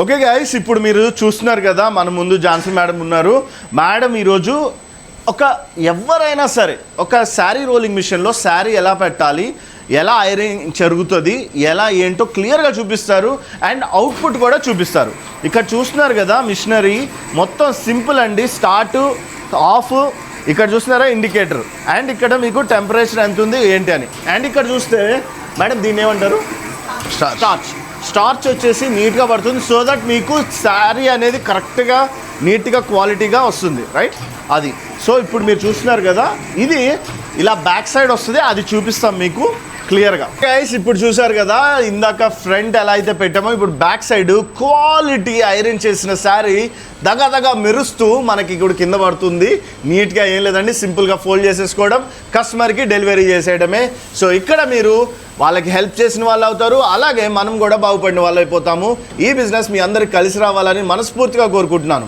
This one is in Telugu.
ఓకే గైస్ ఇప్పుడు మీరు చూస్తున్నారు కదా మన ముందు ఝాన్సీ మేడం ఉన్నారు. మేడం ఈరోజు ఒక ఎవరైనా సరే ఒక శారీ రోలింగ్ మిషన్లో శారీ ఎలా పెట్టాలి ఎలా ఐరన్ జరుగుతుంది ఎలా ఏంటో క్లియర్గా చూపిస్తారు అండ్ అవుట్పుట్ కూడా చూపిస్తారు. ఇక్కడ చూస్తున్నారు కదా మిషనరీ మొత్తం సింపుల్ అండి స్టార్ట్ ఆఫ్. ఇక్కడ చూస్తున్నారా ఇండికేటర్. అండ్ ఇక్కడ మీకు టెంపరేచర్ ఎంత ఉంది ఏంటి అని. అండ్ ఇక్కడ చూస్తే మేడం దీన్ని ఏమంటారు? స్టార్చ్ స్టార్చ్ వచ్చేసి నీట్గా పడుతుంది. సో దట్ మీకు శారీ అనేది కరెక్ట్గా నీట్గా క్వాలిటీగా వస్తుంది. రైట్ అది. సో ఇప్పుడు మీరు చూస్తున్నారు కదా ఇది ఇలా బ్యాక్ సైడ్ వస్తుంది. అది చూపిస్తాం మీకు. క్లియర్గా. గైస్ ఇప్పుడు చూసారు కదా ఇందాక ఫ్రంట్ ఎలా అయితే పెట్టామో ఇప్పుడు బ్యాక్ సైడ్ క్వాలిటీ ఐరన్ చేసిన శారీ దగ దగ మెరుస్తూ మనకి ఇప్పుడు కింద పడుతుంది. నీట్గా ఏం లేదండి సింపుల్గా ఫోల్డ్ చేసేసుకోవడం కస్టమర్కి డెలివరీ చేసేయడమే. సో ఇక్కడ మీరు వాళ్ళకి హెల్ప్ చేసిన వాళ్ళు అవుతారు అలాగే మనం కూడా బాగుపడిన వాళ్ళు అయిపోతాము ఈ బిజినెస్ మీ అందరికి కలిసి రావాలని మనస్ఫూర్తిగా కోరుకుంటున్నాను.